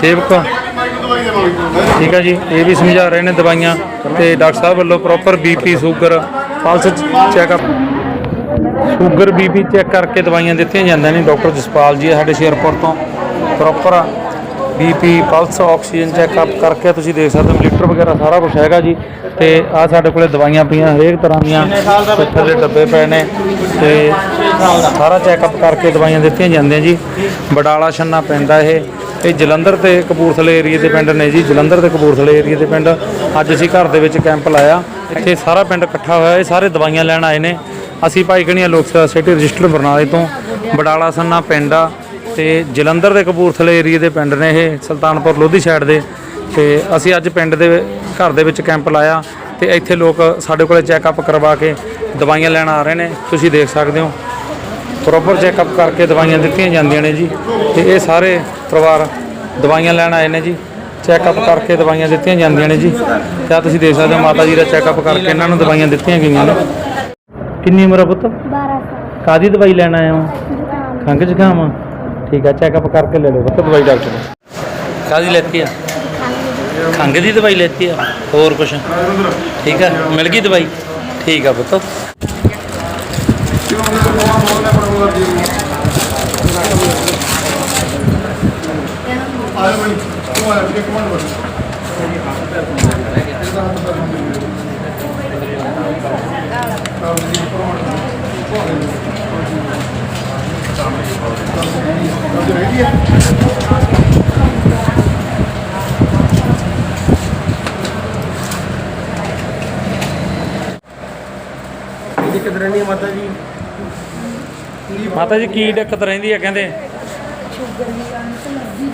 ਸੇਵਕ। ਠੀਕ ਹੈ ਜੀ, ਇਹ ਵੀ ਸਮਝਾ ਰਹੇ ਨੇ ਦਵਾਈਆਂ ਤੇ ਡਾਕਟਰ ਸਾਹਿਬ ਵੱਲੋਂ proper BP sugar pulse checkup sugar BP check ਕਰਕੇ ਦਵਾਈਆਂ ਦਿੱਤੀਆਂ ਜਾਂਦੀਆਂ ਨੇ ਡਾਕਟਰ ਜਸਪਾਲ ਜੀ ਆ ਸਾਡੇ ਸ਼ੇਰਪੁਰ ਤੋਂ। Proper BP pulse oxygen checkup ਕਰਕੇ ਤੁਸੀਂ ਦੇਖ ਸਕਦੇ ਹੋ, ਲੀਟਰ ਵਗੈਰਾ ਸਾਰਾ ਕੁਝ ਹੈਗਾ ਜੀ। ਤੇ ਆ ਸਾਡੇ ਕੋਲੇ ਦਵਾਈਆਂ ਪਈਆਂ ਹਰੇਕ ਤਰ੍ਹਾਂ ਦੀਆਂ ਪਿੱਤਲ ਦੇ ਡੱਬੇ ਪਏ ਨੇ ਤੇ ਸਾਰਾ ਚੈੱਕਅਪ ਕਰਕੇ ਦਵਾਈਆਂ ਦਿੱਤੀਆਂ ਜਾਂਦੀਆਂ ਜੀ। ਬਡਾਲਾ ਛੰਨਾ ਪੈਂਦਾ ਇਹ। ਇਹ ਜਲੰਧਰ ਤੇ ਕਪੂਰਥਲੇ ਏਰੀਏ ਦੇ ਪਿੰਡ ਨੇ ਜੀ, ਜਲੰਧਰ ਤੇ ਕਪੂਰਥਲੇ ਏਰੀਏ ਦੇ ਪਿੰਡ। ਅੱਜ ਅਸੀਂ ਘਰ ਦੇ ਵਿੱਚ ਕੈਂਪ ਲਾਇਆ। ਇੱਥੇ ਸਾਰਾ ਪਿੰਡ ਇਕੱਠਾ ਹੋਇਆ, ਇਹ ਸਾਰੇ ਦਵਾਈਆਂ ਲੈਣ ਆਏ ਨੇ। ਅਸੀਂ ਭਾਈ ਕਣੀਆਂ ਲੋਕ ਸੇਵਾ ਸੋਸਾਇਟੀ ਰਜਿਸਟਰ ਬਰਨਾਲੇ ਤੋਂ, ਬਡਾਲਾ ਸੰਨਾ ਪਿੰਡ ਆ ਤੇ ਜਲੰਧਰ ਦੇ ਕਪੂਰਥਲੇ ਏਰੀਏ ਦੇ ਪਿੰਡ ਨੇ ਇਹ, ਸੁਲਤਾਨਪੁਰ ਲੋਧੀ ਸਾਈਡ ਦੇ। ਤੇ ਅਸੀਂ ਅੱਜ ਪਿੰਡ ਦੇ ਘਰ ਦੇ ਵਿੱਚ ਕੈਂਪ ਲਾਇਆ ਤੇ ਇੱਥੇ ਲੋਕ ਸਾਡੇ ਕੋਲੇ ਚੈੱਕਅਪ ਕਰਵਾ ਕੇ ਦਵਾਈਆਂ ਲੈਣ ਆ ਰਹੇ ਨੇ। ਤੁਸੀਂ ਦੇਖ ਸਕਦੇ ਹੋ। ਪ੍ਰੋਪਰ ਚੈੱਕਅਪ ਕਰਕੇ ਦਵਾਈਆਂ ਦਿੱਤੀਆਂ ਜਾਂਦੀਆਂ ਨੇ ਜੀ। ਤੇ ਇਹ ਸਾਰੇ ਪਰਿਵਾਰ ਦਵਾਈਆਂ ਲੈਣ ਆਏ ਨੇ ਜੀ। ਚੈੱਕਅਪ ਕਰਕੇ ਦਵਾਈਆਂ ਦਿੱਤੀਆਂ ਜਾਂਦੀਆਂ ਨੇ ਜੀ। ਤੇ ਤੁਸੀਂ ਦੇਖ ਸਕਦੇ ਹੋ ਮਾਤਾ ਜੀ ਦਾ ਚੈੱਕਅਪ ਕਰਕੇ ਇਹਨਾਂ ਨੂੰ ਦਵਾਈਆਂ ਦਿੱਤੀਆਂ ਗਈਆਂ ਨੇ। ਕਿੰਨੀ ਉਮਰ ਆ ਪੁੱਤ? 12 ਸਾਲ। ਕਾਦੀ ਦਵਾਈ ਲੈਣ ਆਇਆ ਹਾਂ? ਖੰਘ ਜ਼ੁਕਾਮ ਆ? ਠੀਕ ਆ ਚੈੱਕਅਪ ਕਰਕੇ ਲੈ ਲਓ ਪੁੱਤ ਦਵਾਈ ਡਾਕਟਰ ਤੋਂ ਕਾਦੀ ਲੈਤੀ ਆ? ਖੰਘ ਦੀ ਦਵਾਈ ਲੈਤੀ ਆ? ਹੋਰ ਕੁਛ? ਠੀਕ ਆ ਮਿਲ ਗਈ ਦਵਾਈ? ਠੀਕ ਆ ਪੁੱਤ। ਦਿੱਕਤ ਰਹਿੰਦੀ ਹੈ ਮਾਤਾ ਜੀ ਮਾਤਾ ਜੀ ਕੀ ਦਿੱਕਤ ਰਹਿੰਦੀ ਆ ਕਹਿੰਦੇ? ਸ਼ੂਗਰ ਦੀ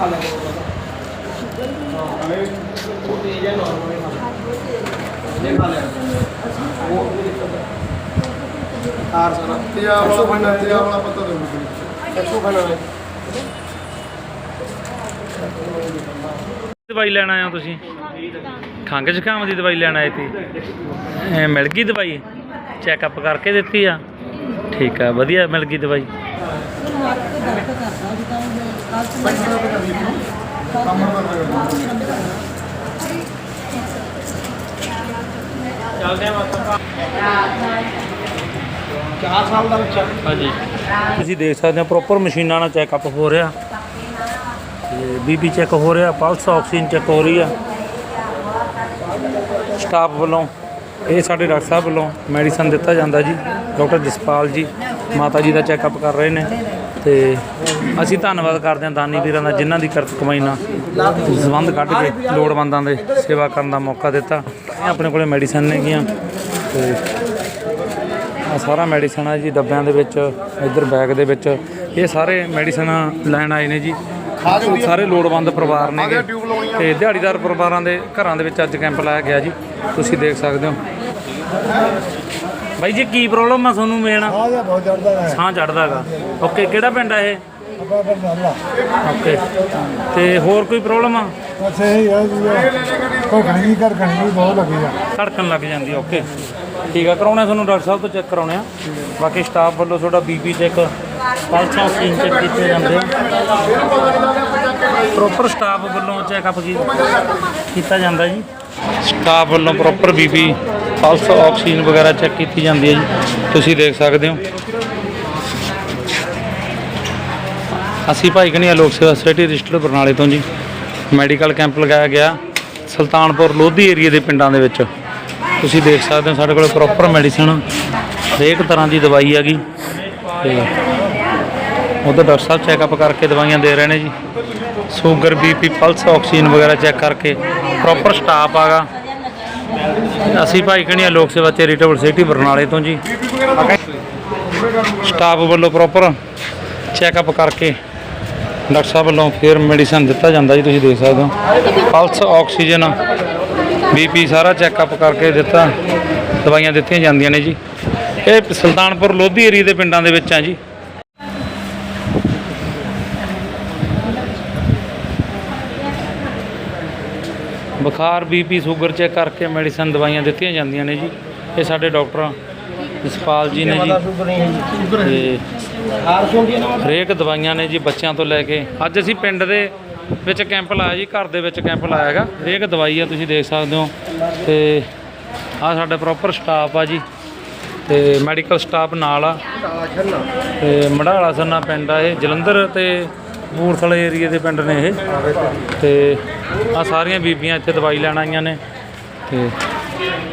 ਖਾ ਲੈ ਉਹ ਤੇਜ਼ ਹੈ ਨਾਰਮਲ ਇਹ ਖਾ ਲਿਆ ਉਹ ਵੀ ਦਿੱਕਤ ਹੈ ਹਾਰ ਸਨਾ ਤੇ ਆ ਵਾਲਾ ਖਾਣਾ ਤੇ ਆ ਵਾਲਾ ਪਤਾ ਦੇ ਮੈਨੂੰ ਐਸੋ ਖਾਣਾ ਹੈ ਦਵਾਈ ਲੈਣ ਆਏ ਤੁਸੀਂ? ਖੰਘ ਜ਼ੁਕਾਮ ਦੀ ਦਵਾਈ ਲੈਣ ਆਏ ਸੀ। ਮਿਲ ਗਈ ਦਵਾਈ? ਚੈੱਕਅਪ ਕਰਕੇ ਦਿੱਤੀ ਆ? ਠੀਕ ਆ, ਵਧੀਆ ਮਿਲ ਗਈ ਦਵਾਈ। ਚਾਰ ਸਾਲ ਦਾ ਬੱਚਾ। ਹਾਂਜੀ। ਤੁਸੀਂ ਦੇਖ ਸਕਦੇ ਹੋ ਪ੍ਰੋਪਰ ਮਸ਼ੀਨਾਂ ਨਾਲ ਚੈੱਕਅਪ ਹੋ ਰਿਹਾ। ਤੇ ਬੀਪੀ ਚੈੱਕ ਹੋ ਰਿਹਾ ਪਲਸ ਆਕਸੀਜਨ ਚੈੱਕ ਹੋ ਰਹੀ ਆ। ਸਟਾਫ ਵੱਲੋਂ, ਇਹ ਸਾਡੇ ਡਾਕਟਰ ਸਾਹਿਬ ਵੱਲੋਂ ਮੈਡੀਸਨ ਦਿੱਤਾ ਜਾਂਦਾ ਜੀ। ਡਾਕਟਰ ਜਸਪਾਲ ਜੀ, ਮਾਤਾ ਜੀ ਦਾ ਚੈੱਕਅਪ ਕਰ ਰਹੇ ਨੇ। ਤੇ ਅਸੀਂ ਧੰਨਵਾਦ ਕਰਦੇ ਹਾਂ ਦਾਨੀ ਵੀਰਾਂ ਦਾ ਜਿਨ੍ਹਾਂ ਦੀ ਕਰਤ ਕਮਾਈ ਨਾਲ ਜ਼ਵੰਦ ਕੱਢ ਕੇ ਲੋੜਵੰਦਾਂ ਦੇ ਸੇਵਾ ਕਰਨ ਦਾ ਮੌਕਾ ਦਿੱਤਾ। ਇਹ ਆਪਣੇ ਕੋਲੇ ਮੈਡੀਸਨ ਨੇਗੀਆਂ ਤੇ ਆ ਸਾਰਾ ਮੈਡੀਸਨ ਆ ਜੀ, ਡੱਬਿਆਂ ਦੇ ਵਿੱਚ, ਇੱਧਰ ਬੈਗ ਦੇ ਵਿੱਚ। ਇਹ ਸਾਰੇ ਮੈਡੀਸਨ ਲੈਣ ਆਏ ਨੇ ਜੀ। ਸਾਰੇ ਲੋੜਵੰਦ ਪਰਿਵਾਰ ਨੇ ਤੇ ਦਿਹਾੜੀਦਾਰ ਪਰਿਵਾਰਾਂ ਦੇ ਘਰਾਂ ਦੇ ਵਿੱਚ ਅੱਜ ਕੈਂਪ ਲਾਇਆ ਗਿਆ ਜੀ। ਤੁਸੀਂ ਦੇਖ ਸਕਦੇ ਹੋ। ਬਾਈ ਜੀ ਕੀ ਪ੍ਰੋਬਲਮ ਆ ਤੁਹਾਨੂੰ ਮੇਨ? ਆ ਜਾ ਬਹੁਤ ਚੜਦਾ ਹੈ। ਸਾਹ ਚੜਦਾ ਹੈਗਾ ਓਕੇ ਕਿਹੜਾ ਪਿੰਡ ਆ ਇਹ? ਆਪਾਂ ਪਰ ਨਾਲਾ। ਓਕੇ ਤੇ ਹੋਰ ਕੋਈ ਪ੍ਰੋਬਲਮ ਆ? ਬਸ ਇਹ ਹੀ ਹੈ ਜੀ ਕੋ ਘਣੀ ਕਰ ਘਣੀ ਬਹੁਤ ਲੱਗੀ ਆ। ਧੜਕਣ ਲੱਗ ਜਾਂਦੀ ਓਕੇ ਠੀਕ ਆ ਕਰਾਉਣਾ ਤੁਹਾਨੂੰ ਡਾਕਟਰ ਸਾਹਿਬ ਤੋਂ ਚੈੱਕ ਕਰਾਉਣੇ ਆ। ਬਾਕੀ ਸਟਾਫ ਵੱਲੋਂ ਤੁਹਾਡਾ BP check pulse oxygen check ਕੀਤੇ ਜਾਂਦੇ ਪ੍ਰੋਪਰ ਸਟਾਫ ਵੱਲੋਂ ਚੈੱਕਅਪ ਕੀਤਾ ਜਾਂਦਾ ਜੀ। ਸਟਾਫ ਵੱਲੋਂ ਪ੍ਰੋਪਰ ਬੀਪੀ ਪਲਸ ਆਕਸੀਜਨ ਵਗੈਰਾ ਚੈੱਕ ਕੀਤੀ ਜਾਂਦੀ ਹੈ ਜੀ। ਤੁਸੀਂ ਦੇਖ ਸਕਦੇ ਹੋ। ਅਸੀਂ ਭਾਈ ਕਣੀਆ ਲੋਕ ਸੇਵਾ ਸੋਸਾਇਟੀ ਰਜਿਸਟਰ ਬਰਨਾਲੇ ਤੋਂ ਜੀ। ਮੈਡੀਕਲ ਕੈਂਪ ਲਗਾਇਆ ਗਿਆ ਸੁਲਤਾਨਪੁਰ ਲੋਧੀ ਏਰੀਆ ਦੇ ਪਿੰਡਾਂ ਦੇ ਵਿੱਚ। ਤੁਸੀਂ ਦੇਖ ਸਕਦੇ ਹੋ ਸਾਡੇ ਕੋਲ ਪ੍ਰੋਪਰ ਮੈਡੀਸਨ ਹਰੇਕ ਤਰ੍ਹਾਂ ਦੀ ਦਵਾਈ ਹੈਗੀ। ਤੇ ਉਧਰ ਡਾਕਟਰ ਸਾਹਿਬ ਚੈੱਕਅਪ ਕਰਕੇ ਦਵਾਈਆਂ ਦੇ ਰਹੇ ਨੇ ਜੀ। ਸ਼ੂਗਰ ਬੀਪੀ ਪਲਸ, ਆਕਸੀਜਨ ਵਗੈਰਾ ਚੈੱਕ ਕਰਕੇ ਪ੍ਰੋਪਰ ਸਟਾਫ ਆਗਾ। ਅਸੀਂ ਭਾਈ ਕਣੀਆ ਲੋਕ ਸੇਵਾ ਚੈਰੀਟੇਬਲ ਸੋਸਾਇਟੀ ਬਰਨਾਲੇ ਤੋਂ ਜੀ। ਸਟਾਫ ਵੱਲੋਂ ਪ੍ਰੋਪਰ ਚੈੱਕਅਪ ਕਰਕੇ ਡਾਕਟਰ ਸਾਹਿਬ ਵੱਲੋਂ ਫਿਰ ਮੈਡੀਸਨ ਦਿੱਤਾ ਜਾਂਦਾ ਜੀ, ਤੁਸੀਂ ਦੇਖ ਸਕਦੇ ਹੋ। ਪਲਸ, ਆਕਸੀਜਨ ਬੀਪੀ ਸਾਰਾ ਚੈੱਕਅਪ ਕਰਕੇ ਦਿੱਤਾ। ਦਵਾਈਆਂ ਦਿੱਤੀਆਂ ਜਾਂਦੀਆਂ ਨੇ ਜੀ। ਇਹ ਸੁਲਤਾਨਪੁਰ ਲੋਧੀ ਏਰੀਆ ਦੇ ਪਿੰਡਾਂ ਦੇ ਵਿੱਚ ਆ ਜੀ। ਬੁਖਾਰ ਬੀਪੀ ਸ਼ੂਗਰ ਚੈੱਕ ਕਰਕੇ ਮੈਡੀਸਨ ਦਵਾਈਆਂ ਦਿੱਤੀਆਂ ਜਾਂਦੀਆਂ ਨੇ ਜੀ। ਇਹ ਸਾਡੇ ਡਾਕਟਰ ਜਸਪਾਲ ਜੀ ਨੇ ਜੀ। ਤੇ ਹਰੇਕ ਦਵਾਈਆਂ ਨੇ ਜੀ ਬੱਚਿਆਂ ਤੋਂ ਲੈ ਕੇ। ਅੱਜ ਅਸੀਂ ਪਿੰਡ ਦੇ ਵਿੱਚ ਕੈਂਪ ਲਾਇਆ ਜੀ, ਘਰ ਦੇ ਵਿੱਚ ਕੈਂਪ ਲਾਇਆ ਹੈਗਾ। ਹਰੇਕ ਦਵਾਈ ਆ ਤੁਸੀਂ ਦੇਖ ਸਕਦੇ ਹੋ। ਤੇ ਆ ਸਾਡਾ ਪ੍ਰੋਪਰ ਸਟਾਫ ਆ ਜੀ। ਤੇ ਮੈਡੀਕਲ ਸਟਾਫ ਨਾਲ ਆ। ਤੇ ਮੜਾਲਾ ਸੰਨਾ ਪਿੰਡ ਆ ਇਹ। ਜਲੰਧਰ ਤੇ ਮੂਰਥਲੇ ਏਰੀਏ ਦੇ ਪਿੰਡ ਨੇ ਇਹ। ਤੇ ਆ ਸਾਰੀਆਂ ਬੀਬੀਆਂ ਇੱਥੇ ਦਵਾਈ ਲੈਣ ਆਈਆਂ ਨੇ। ਤੇ